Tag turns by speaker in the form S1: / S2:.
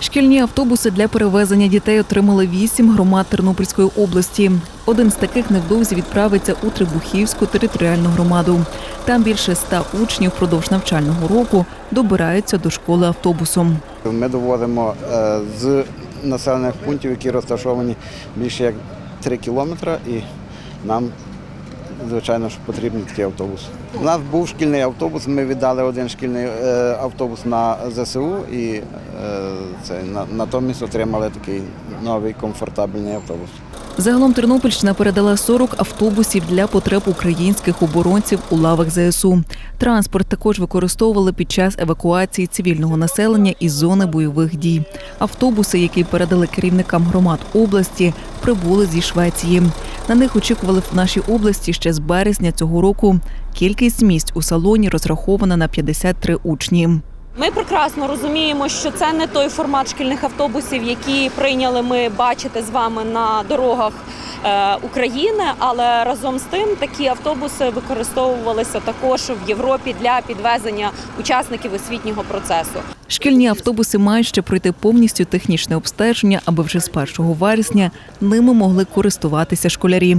S1: Шкільні автобуси для перевезення дітей отримали вісім громад Тернопільської області. Один з таких невдовзі відправиться у Трибухівську територіальну громаду. Там більше ста учнів впродовж навчального року добираються до школи автобусом.
S2: Ми доводимо е, з населених пунктів, які розташовані більше як 3 кілометри, і нам, звичайно, що потрібні такі автобуси. У нас був шкільний автобус, ми віддали один шкільний е, автобус на ЗСУ і е, це, на- натомість отримали такий новий комфортабельний автобус.
S1: Загалом Тернопільщина передала 40 автобусів для потреб українських оборонців у лавах ЗСУ. Транспорт також використовували під час евакуації цивільного населення із зони бойових дій. Автобуси, які передали керівникам громад області, прибули зі Швеції. На них очікували в нашій області ще з березня цього року. Кількість місць у салоні розрахована на 53 учні.
S3: Ми прекрасно розуміємо, що це не той формат шкільних автобусів, які прийняли ми бачити з вами на дорогах України, але разом з тим такі автобуси використовувалися також в Європі для підвезення учасників освітнього процесу.
S1: Шкільні автобуси мають ще пройти повністю технічне обстеження, аби вже з 1 вересня ними могли користуватися школярі.